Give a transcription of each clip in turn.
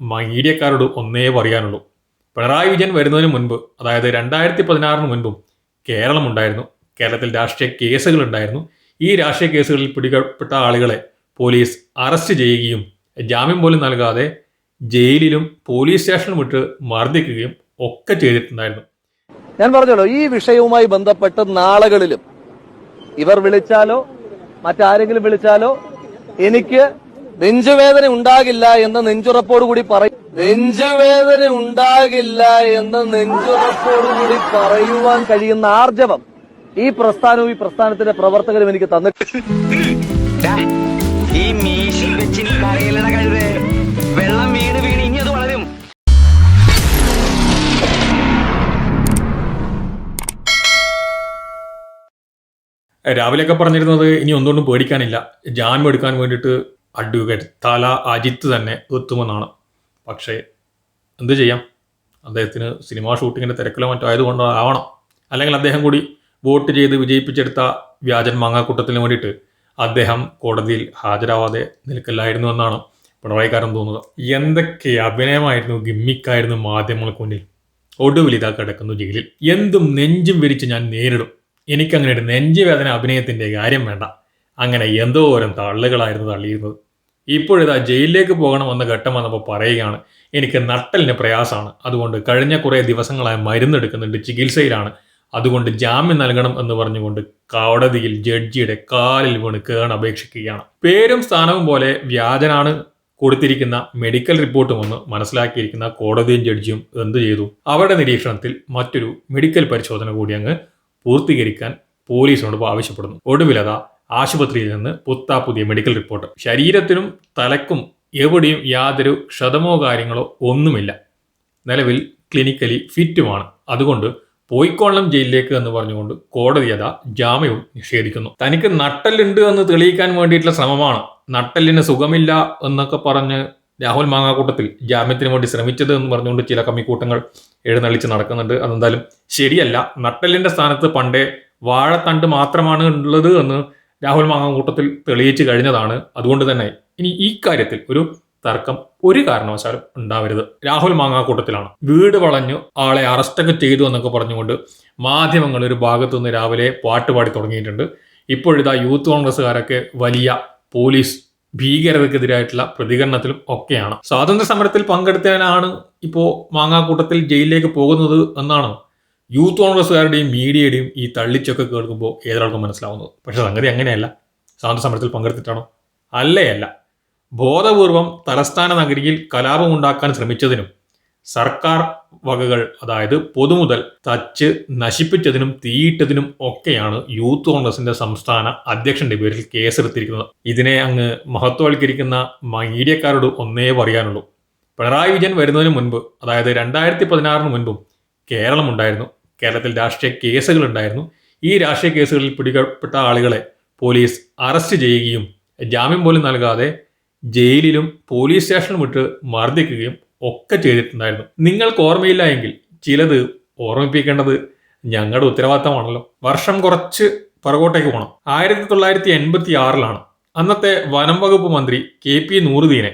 മീഡിയക്കാരോട് ഒന്നേ പറയാനുള്ളൂ. പിണറായി വിജയൻ വരുന്നതിന് മുൻപ് അതായത് രണ്ടായിരത്തി പതിനാറിന് മുൻപും കേരളം ഉണ്ടായിരുന്നു കേരളത്തിൽ രാഷ്ട്രീയ കേസുകൾ ഉണ്ടായിരുന്നു ഈ രാഷ്ട്രീയ കേസുകളിൽ പിടിക്കപ്പെട്ട ആളുകളെ പോലീസ് അറസ്റ്റ് ചെയ്യുകയും ജാമ്യം പോലും നൽകാതെ ജയിലിലും പോലീസ് സ്റ്റേഷനും വിട്ട് മർദ്ദിക്കുകയും ഒക്കെ ചെയ്തിട്ടുണ്ടായിരുന്നു. ഞാൻ പറഞ്ഞല്ലോ ഈ വിഷയവുമായി ബന്ധപ്പെട്ട് നാളുകളിലും ഇവർ വിളിച്ചാലോ മറ്റാരെങ്കിലും വിളിച്ചാലോ എനിക്ക് നെഞ്ചുവേദന ഉണ്ടാകില്ല എന്ന് നെഞ്ചുറപ്പോടുകൂടി പറയും. നെഞ്ചുവേദന ഉണ്ടാകില്ല എന്ന് നെഞ്ചുറപ്പോടുകൂടി പറയുവാൻ കഴിയുന്ന ആർജവം ഈ പ്രസ്ഥാനവും ഈ പ്രസ്ഥാനത്തിന്റെ പ്രവർത്തകരും എനിക്ക് തന്നിട്ടുണ്ട്. ഈ മീശി വെച്ചിൽ കരയിലട കഴുതേ. വെള്ളം വീണ് വീണ് ഇനി അത് വളരും. രാവിലെയൊക്കെ പറഞ്ഞിരുന്നത് ഇനി ഒന്നുകൊണ്ടും പേടിക്കാനില്ല. ജാമ്യം എടുക്കാൻ വേണ്ടിയിട്ട് അഡ്വക്കേറ്റ് തല അജിത്ത് തന്നെ എത്തുമെന്നാണ്. പക്ഷേ എന്ത് ചെയ്യാം? അദ്ദേഹത്തിന് സിനിമാ ഷൂട്ടിങ്ങിന്റെ തിരക്കിലോ മറ്റോ ആയതുകൊണ്ട് അല്ലെങ്കിൽ അദ്ദേഹം കൂടി വോട്ട് ചെയ്ത് വിജയിപ്പിച്ചെടുത്ത വ്യാജൻ മാങ്ങാക്കൂട്ടത്തിന് വേണ്ടിയിട്ട് അദ്ദേഹം കോടതിയിൽ ഹാജരാവാതെ നിൽക്കില്ലായിരുന്നു എന്നാണ് പിണറായിക്കാരൻ തോന്നുന്നത്. എന്തൊക്കെ അഭിനയമായിരുന്നു ഗിമ്മിക്കായിരുന്നു മാധ്യമങ്ങൾക്ക് മുന്നിൽ. ഒടുവിൽ ഇതാ കിടക്കുന്നു ജയിലിൽ. എന്തും നെഞ്ചും വിരിച്ച് ഞാൻ നേരിടും. എനിക്കങ്ങനെ ഒരു നെഞ്ചുവേദന അഭിനയത്തിന്റെ കാര്യം വേണ്ട. അങ്ങനെ എന്തോരം തള്ളുകളായിരുന്നു തള്ളിയിരുന്നത്. ഇപ്പോഴിതാ ജയിലിലേക്ക് പോകണമെന്ന ഘട്ടം വന്നപ്പോൾ പറയുകയാണ്. എനിക്ക് നട്ടലിന് പ്രയാസമാണ്. അതുകൊണ്ട് കഴിഞ്ഞ കുറേ ദിവസങ്ങളായി മരുന്നെടുക്കുന്നുണ്ട് ചികിത്സയിലാണ്. അതുകൊണ്ട് ജാമ്യം നൽകണം എന്ന് പറഞ്ഞുകൊണ്ട് കോടതിയിൽ ജഡ്ജിയുടെ കാലിൽ വീണ് കേൺ അപേക്ഷിക്കുകയാണ്. പേരും സ്ഥാനവും പോലെ വ്യാജനാണ് കൊടുത്തിരിക്കുന്ന മെഡിക്കൽ റിപ്പോർട്ടും ഒന്ന് മനസ്സിലാക്കിയിരിക്കുന്ന കോടതിയും ജഡ്ജിയും എന്ത് ചെയ്തു? അവരുടെ നിരീക്ഷണത്തിൽ മറ്റൊരു മെഡിക്കൽ പരിശോധന കൂടി അങ്ങ് പൂർത്തീകരിക്കാൻ പോലീസിനോട് ആവശ്യപ്പെടുന്നു. ഒടുവിലതാ ആശുപത്രിയിൽ നിന്ന് പുത്താ പുതിയ മെഡിക്കൽ റിപ്പോർട്ട് ശരീരത്തിനും തലക്കും എവിടെയും യാതൊരു ക്ഷതമോ കാര്യങ്ങളോ ഒന്നുമില്ല. നിലവിൽ ക്ലിനിക്കലി ഫിറ്റുമാണ് അതുകൊണ്ട് പോയിക്കോളം ജയിലിലേക്ക് എന്ന് പറഞ്ഞുകൊണ്ട് കോടതി അതാ ജാമ്യവും നിഷേധിക്കുന്നു. തനിക്ക് നട്ടലുണ്ട് എന്ന് തെളിയിക്കാൻ വേണ്ടിയിട്ടുള്ള ശ്രമമാണ്. നട്ടലിന് സുഖമില്ല എന്നൊക്കെ പറഞ്ഞ് രാഹുൽ മാങ്ങാക്കൂട്ടത്തിൽ ജാമ്യത്തിന് വേണ്ടി ശ്രമിച്ചത് എന്ന് പറഞ്ഞുകൊണ്ട് ചില കമ്മിക്കൂട്ടങ്ങൾ എഴുന്നള്ളിച്ച് നടക്കുന്നുണ്ട്. അതെന്തായാലും ശരിയല്ല. നട്ടലിന്റെ സ്ഥാനത്ത് പണ്ടേ വാഴത്തണ്ട് മാത്രമാണ് ഉള്ളത് എന്ന് രാഹുൽ മാങ്ങാക്കൂട്ടത്തിൽ തെളിയിച്ചു കഴിഞ്ഞതാണ്. അതുകൊണ്ട് തന്നെ ഇനി ഈ കാര്യത്തിൽ ഒരു തർക്കം ഒരു കാരണവശാലും ഉണ്ടാവരുത്. രാഹുൽ മാങ്ങാക്കൂട്ടത്തിലാണ് വീട് വളഞ്ഞു ആളെ അറസ്റ്റൊക്കെ ചെയ്തു എന്നൊക്കെ പറഞ്ഞുകൊണ്ട് മാധ്യമങ്ങൾ ഒരു ഭാഗത്തു നിന്ന് രാവിലെ പാട്ടുപാടി തുടങ്ങിയിട്ടുണ്ട്. ഇപ്പോഴിതാ യൂത്ത് കോൺഗ്രസ്സുകാരൊക്കെ വലിയ പോലീസ് ഭീകരതയ്ക്കെതിരായിട്ടുള്ള പ്രതികരണത്തിലും ഒക്കെയാണ്. സ്വാതന്ത്ര്യ സമരത്തിൽ പങ്കെടുത്തതിനാണ് ഇപ്പോൾ മാങ്ങാക്കൂട്ടത്തിൽ ജയിലിലേക്ക് പോകുന്നത് എന്നാണ് യൂത്ത് കോൺഗ്രസ്സുകാരുടെയും മീഡിയയുടെയും ഈ തള്ളിച്ചൊക്കെ കേൾക്കുമ്പോൾ ഏതൊരാൾക്കും മനസ്സിലാവുന്നത്. പക്ഷേ സംഗതി അങ്ങനെയല്ല. സ്വാതന്ത്ര്യ സമരത്തിൽ പങ്കെടുത്തിട്ടാണോ? അല്ലേ അല്ല ബോധപൂർവം തലസ്ഥാന നഗരിയിൽ കലാപം ഉണ്ടാക്കാൻ ശ്രമിച്ചതിനും സർക്കാർ വകകൾ അതായത് പൊതുമുതൽ തച്ച് നശിപ്പിച്ചതിനും തീയിട്ടതിനും ഒക്കെയാണ് യൂത്ത് കോൺഗ്രസിന്റെ സംസ്ഥാന അധ്യക്ഷന്റെ പേരിൽ കേസെടുത്തിരിക്കുന്നത്. ഇതിനെ അങ്ങ് മഹത്വവൽക്കരിക്കുന്ന മീഡിയക്കാരോട് ഒന്നേ പറയാനുള്ളൂ. പിണറായി വിജയൻ വരുന്നതിന് മുൻപ് അതായത് രണ്ടായിരത്തി പതിനാറിന് മുൻപും കേരളം ഉണ്ടായിരുന്നു കേരളത്തിൽ രാഷ്ട്രീയ കേസുകൾ ഉണ്ടായിരുന്നു ഈ രാഷ്ട്രീയ കേസുകളിൽ പിടിക്കപ്പെട്ട ആളുകളെ പോലീസ് അറസ്റ്റ് ചെയ്യുകയും ജാമ്യം പോലും നൽകാതെ ജയിലിലും പോലീസ് സ്റ്റേഷനിലും വിട്ട് മർദ്ദിക്കുകയും ഒക്കെ ചെയ്തിട്ടുണ്ടായിരുന്നു. നിങ്ങൾക്ക് ഓർമ്മയില്ല എങ്കിൽ ചിലത് ഓർമ്മിപ്പിക്കേണ്ടത് ഞങ്ങളുടെ ഉത്തരവാദിത്തമാണല്ലോ. വർഷം കുറച്ച് പുറകോട്ടേക്ക് പോകണം ആയിരത്തി തൊള്ളായിരത്തി എൺപത്തി ആറിലാണ് അന്നത്തെ വനം വകുപ്പ് മന്ത്രി കെ പി നൂറുദ്ദീനെ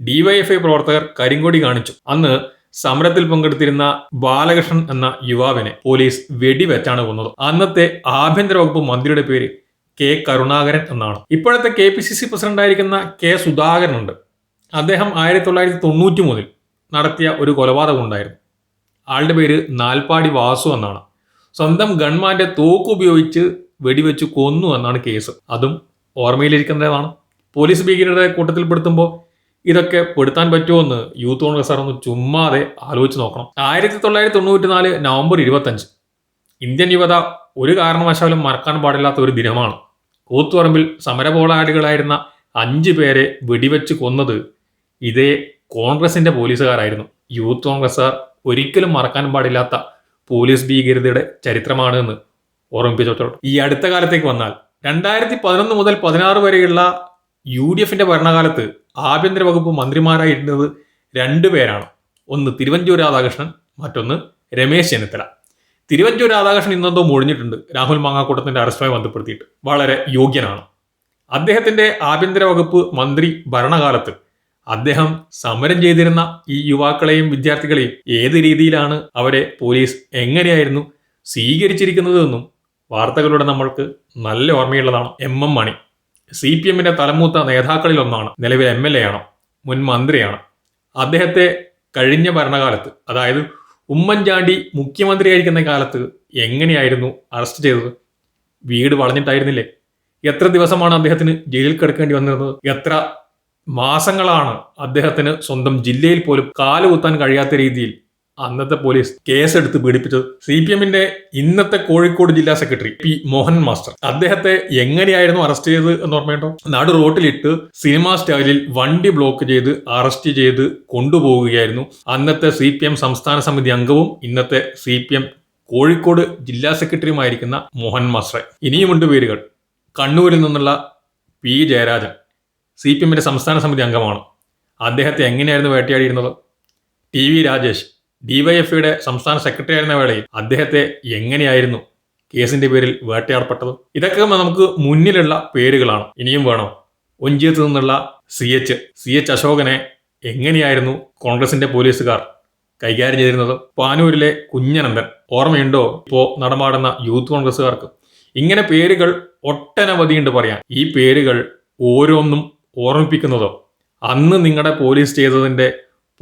ഡിവൈഎഫ്ഐ പ്രവർത്തകർ കരിങ്കൊടി കാണിച്ചു. അന്ന് സമരത്തിൽ പങ്കെടുത്തിരുന്ന ബാലകൃഷ്ണൻ എന്ന യുവാവിനെ പോലീസ് വെടിവെച്ചാണ് കൊന്നത്. അന്നത്തെ ആഭ്യന്തര വകുപ്പ് മന്ത്രിയുടെ പേര് കെ കരുണാകരൻ എന്നാണ്. ഇപ്പോഴത്തെ കെ പി സി സി പ്രസിഡന്റായിരിക്കുന്ന കെ സുധാകരൻ ഉണ്ട് അദ്ദേഹം ആയിരത്തി തൊള്ളായിരത്തി തൊണ്ണൂറ്റി മൂന്നിൽ നടത്തിയ ഒരു കൊലപാതകം ഉണ്ടായിരുന്നു. ആളുടെ പേര് നാൽപ്പാടി വാസു എന്നാണ്. സ്വന്തം ഗൺമാന്റെ തോക്ക് ഉപയോഗിച്ച് വെടിവെച്ച് കൊന്നു എന്നാണ് കേസ്. അതും ഓർമ്മയിലിരിക്കുന്നതാണ് പോലീസ് ഭീകരരുടെ കൂട്ടത്തിൽപ്പെടുത്തുമ്പോൾ ഇതൊക്കെ പെടുത്താൻ പറ്റുമോ എന്ന് യൂത്ത് കോൺഗ്രസ് ഒന്ന് ചുമ്മാതെ ആലോചിച്ച് നോക്കണം. ആയിരത്തി തൊള്ളായിരത്തി തൊണ്ണൂറ്റി നാല് നവംബർ ഇരുപത്തഞ്ച്. ഇന്ത്യൻ യുവത ഒരു കാരണവശാലും മറക്കാൻ പാടില്ലാത്ത ഒരു ദിനമാണ്. കൂത്തുപറമ്പിൽ സമരപോളാടികളായിരുന്ന അഞ്ച് പേരെ വെടിവെച്ച് കൊന്നത് ഇതേ കോൺഗ്രസിന്റെ പോലീസുകാരായിരുന്നു. യൂത്ത് കോൺഗ്രസ്സുകാർ ഒരിക്കലും മറക്കാൻ പാടില്ലാത്ത പോലീസ് ഭീകരതയുടെ ചരിത്രമാണ് എന്ന് ഓർമ്മിപ്പിച്ചോട്ടോ ഈ അടുത്ത കാലത്തേക്ക് വന്നാൽ രണ്ടായിരത്തി പതിനൊന്ന് മുതൽ പതിനാറ് വരെയുള്ള യു ഡി എഫിന്റെ ഭരണകാലത്ത് ആഭ്യന്തര വകുപ്പ് മന്ത്രിമാരായിരുന്നത് രണ്ടുപേരാണ് ഒന്ന് തിരുവഞ്ചൂർ രാധാകൃഷ്ണൻ മറ്റൊന്ന് രമേശ് ചെന്നിത്തല. തിരുവഞ്ചൂർ രാധാകൃഷ്ണൻ ഇന്നെന്തോ മൊഴിഞ്ഞിട്ടുണ്ട് രാഹുൽ മാങ്ങാക്കൂട്ടത്തിന്റെ അറസ്റ്റുമായി ബന്ധപ്പെടുത്തിയിട്ട്. വളരെ യോഗ്യനാണ്. അദ്ദേഹത്തിന്റെ ആഭ്യന്തര വകുപ്പ് മന്ത്രി ഭരണകാലത്ത് അദ്ദേഹം സമരം ചെയ്തിരുന്ന ഈ യുവാക്കളെയും വിദ്യാർത്ഥികളെയും ഏത് രീതിയിലാണ് അവരെ പോലീസ് എങ്ങനെയായിരുന്നു സ്വീകരിച്ചിരിക്കുന്നത് എന്നും വാർത്തകളിലൂടെ നമ്മൾക്ക് നല്ല ഓർമ്മയുള്ളതാണ് M M Mani. C P എമ്മിന്റെ തലമൂത്ത നേതാക്കളിൽ ഒന്നാണ് നിലവിൽ എം എൽ എ ആണ് മുൻ മന്ത്രിയാണ്. അദ്ദേഹത്തെ കഴിഞ്ഞ ഭരണകാലത്ത് അതായത് ഉമ്മൻചാണ്ടി മുഖ്യമന്ത്രിയായിരിക്കുന്ന കാലത്ത് എങ്ങനെയായിരുന്നു അറസ്റ്റ് ചെയ്തത്? വീട് വളഞ്ഞിട്ടായിരുന്നില്ലേ? എത്ര ദിവസമാണ് അദ്ദേഹത്തിന് ജയിലിൽ കിടക്കേണ്ടി വന്നിരുന്നത്? എത്ര മാസങ്ങളാണ് അദ്ദേഹത്തിന് സ്വന്തം ജില്ലയിൽ പോലും കാലുകുത്താൻ കഴിയാത്ത രീതിയിൽ അന്നത്തെ പോലീസ് കേസെടുത്ത് പീഡിപ്പിച്ചത് സി പി എമ്മിന്റെ ഇന്നത്തെ കോഴിക്കോട് ജില്ലാ സെക്രട്ടറി പി മോഹൻ മാസ്റ്റർ. അദ്ദേഹത്തെ എങ്ങനെയായിരുന്നു അറസ്റ്റ് ചെയ്തത് എന്ന് ഓർമ്മയുണ്ടോ? നാട് റോട്ടിലിട്ട് സിനിമാ സ്റ്റൈലിൽ വണ്ടി ബ്ലോക്ക് ചെയ്ത് അറസ്റ്റ് ചെയ്ത് കൊണ്ടുപോവുകയായിരുന്നു. അന്നത്തെ സി സംസ്ഥാന സമിതി അംഗവും ഇന്നത്തെ സി കോഴിക്കോട് ജില്ലാ സെക്രട്ടറിയുമായിരിക്കുന്ന മോഹൻ മാസ്റ്റർ ഇനിയുമുണ്ട് പേരുകൾ. കണ്ണൂരിൽ നിന്നുള്ള പി ജയരാജൻ സി പി സംസ്ഥാന സമിതി അംഗമാണ്. അദ്ദേഹത്തെ എങ്ങനെയായിരുന്നു വേട്ടയാടിയിരുന്നത്? ടി വി രാജേഷ് ഡിവൈഎഫ്ഐയുടെ സംസ്ഥാന സെക്രട്ടറി ആയിരുന്ന വേളയിൽ അദ്ദേഹത്തെ എങ്ങനെയായിരുന്നു കേസിന്റെ പേരിൽ വേട്ടയാടപ്പെട്ടത്? ഇതൊക്കെ നമുക്ക് മുന്നിലുള്ള പേരുകളാണ്. ഇനിയും വേണം. ഒഞ്ചിയത്ത് നിന്നുള്ള സി എച്ച്. സി എച്ച് അശോകനെ എങ്ങനെയായിരുന്നു കോൺഗ്രസിന്റെ പോലീസുകാർ കൈകാര്യം ചെയ്തിരുന്നത്? പാനൂരിലെ കുഞ്ഞനന്ദൻ ഓർമ്മയുണ്ടോ? ഇപ്പോ നടമാടുന്ന യൂത്ത് കോൺഗ്രസ്സുകാർക്ക്. ഇങ്ങനെ പേരുകൾ ഒട്ടനവധിയുണ്ട് പറയാൻ. ഈ പേരുകൾ ഓരോന്നും ഓർമ്മിപ്പിക്കുന്നതോ? അന്ന് നിങ്ങളുടെ പോലീസ്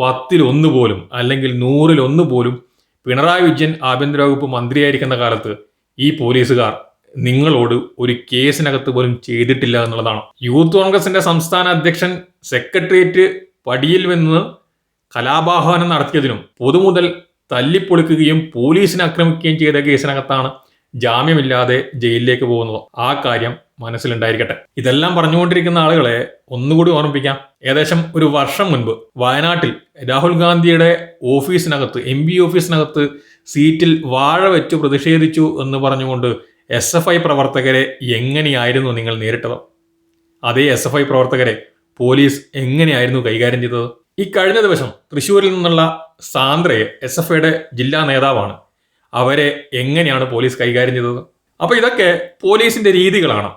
പത്തിലൊന്ന് പോലും അല്ലെങ്കിൽ നൂറിലൊന്ന് പോലും പിണറായി വിജയൻ ആഭ്യന്തര വകുപ്പ് മന്ത്രിയായിരിക്കുന്ന കാലത്ത് ഈ പോലീസുകാർ നിങ്ങളോട് ഒരു കേസിനകത്ത് പോലും ചെയ്തിട്ടില്ല എന്നുള്ളതാണ്. യൂത്ത് കോൺഗ്രസിന്റെ സംസ്ഥാന അധ്യക്ഷൻ സെക്രട്ടേറിയറ്റ് പടിയിൽ നിന്ന് കലാപാഹ്വാനം നടത്തിയതിനും പൊതുമുതൽ തല്ലിപ്പൊളിക്കുകയും പോലീസിനെ ആക്രമിക്കുകയും ചെയ്ത കേസിനകത്താണ് ജാമ്യമില്ലാതെ ജയിലിലേക്ക് പോകുന്നത്. ആ കാര്യം മനസ്സിലുണ്ടായിരിക്കട്ടെ. ഇതെല്ലാം പറഞ്ഞുകൊണ്ടിരിക്കുന്ന ആളുകളെ ഒന്നുകൂടി ഓർമ്മിപ്പിക്കാം. ഏകദേശം ഒരു വർഷം മുൻപ് വയനാട്ടിൽ രാഹുൽ ഗാന്ധിയുടെ ഓഫീസിനകത്ത് എം പി ഓഫീസിനകത്ത് സീറ്റിൽ വാഴ വെച്ചു പ്രതിഷേധിച്ചു എന്ന് പറഞ്ഞുകൊണ്ട് എസ് എഫ് ഐ പ്രവർത്തകരെ എങ്ങനെയായിരുന്നു നിങ്ങൾ നേരിട്ടത്? അതേ എസ് എഫ് ഐ പ്രവർത്തകരെ പോലീസ് എങ്ങനെയായിരുന്നു കൈകാര്യം ചെയ്തത്? ഈ കഴിഞ്ഞ ദിവസം തൃശ്ശൂരിൽ നിന്നുള്ള സാന്ദ്രയെ എസ് എഫ് ഐയുടെ ജില്ലാ നേതാവാണ്. അവരെ എങ്ങനെയാണ് പോലീസ് കൈകാര്യം ചെയ്തത്? അപ്പൊ ഇതൊക്കെ പോലീസിന്റെ രീതികളാണ്.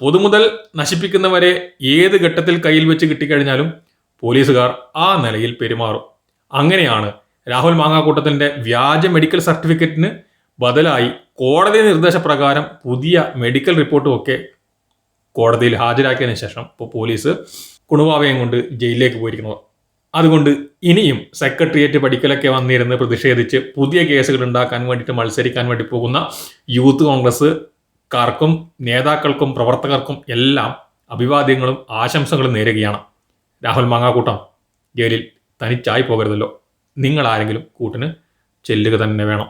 പൊതുമുതൽ നശിപ്പിക്കുന്നവരെ ഏത് ഘട്ടത്തിൽ കയ്യിൽ വെച്ച് കിട്ടിക്കഴിഞ്ഞാലും പോലീസുകാർ ആ നിലയിൽ പെരുമാറും. അങ്ങനെയാണ് രാഹുൽ മാങ്ങാക്കൂട്ടത്തിന്റെ വ്യാജ മെഡിക്കൽ സർട്ടിഫിക്കറ്റിന് ബദലായി കോടതി നിർദ്ദേശപ്രകാരം പുതിയ മെഡിക്കൽ റിപ്പോർട്ടും ഒക്കെ കോടതിയിൽ ഹാജരാക്കിയതിനു ശേഷം ഇപ്പോൾ പോലീസ് കുണുവാവയം കൊണ്ട് ജയിലിലേക്ക് പോയിരിക്കുന്നത്. അതുകൊണ്ട് ഇനിയും സെക്രട്ടേറിയറ്റ് പഠിക്കലൊക്കെ വന്നിരുന്ന് പ്രതിഷേധിച്ച് പുതിയ കേസുകൾ ഉണ്ടാക്കാൻ വേണ്ടിയിട്ട് മത്സരിക്കാൻ വേണ്ടി പോകുന്ന യൂത്ത് കോൺഗ്രസ് കാർക്കും നേതാക്കൾക്കും പ്രവർത്തകർക്കും എല്ലാം അഭിവാദ്യങ്ങളും ആശംസകളും നേരുകയാണ്. രാഹുൽ മാങ്ങാക്കൂട്ടം ജയിലിൽ തനിച്ചായി പോകരുതല്ലോ. നിങ്ങൾ ആരെങ്കിലും കൂട്ടിന് ചെല്ലുക തന്നെ വേണം.